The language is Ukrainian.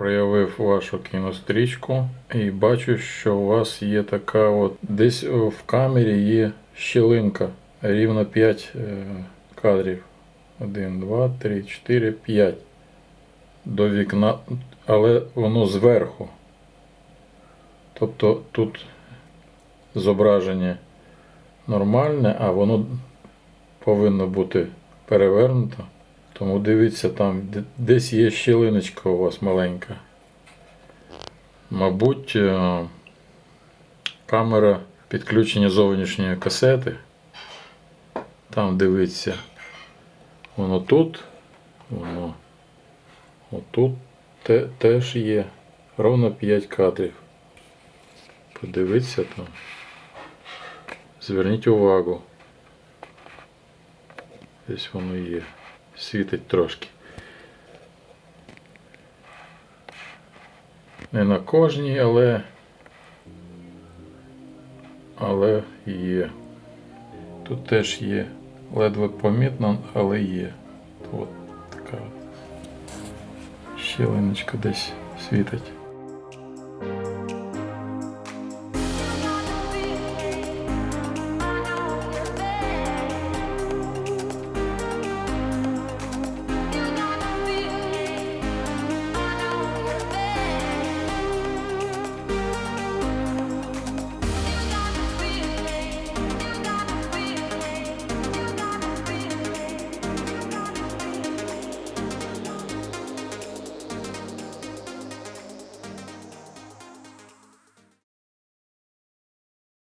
проявив вашу кінострічку і бачу, що у вас є така от десь в камері є щілинка рівно 5 е, кадрів. 1, 2, 3, 4, 5 до вікна, але воно зверху. Тобто тут зображення нормальне, а воно повинно бути перевернуто. Тому дивіться, там десь є щілиночка у вас маленька. Мабуть, е, камера підключення зовнішньої касети. Там дивіться. Воно тут, воно отут те, теж є. Ровно 5 кадрів. Подивіться там. Зверніть увагу. Десь воно є. Світить трошки. Не на кожній, але. Але є. Тут теж є. Ледве помітно, але є. От така от щілиночка десь світить.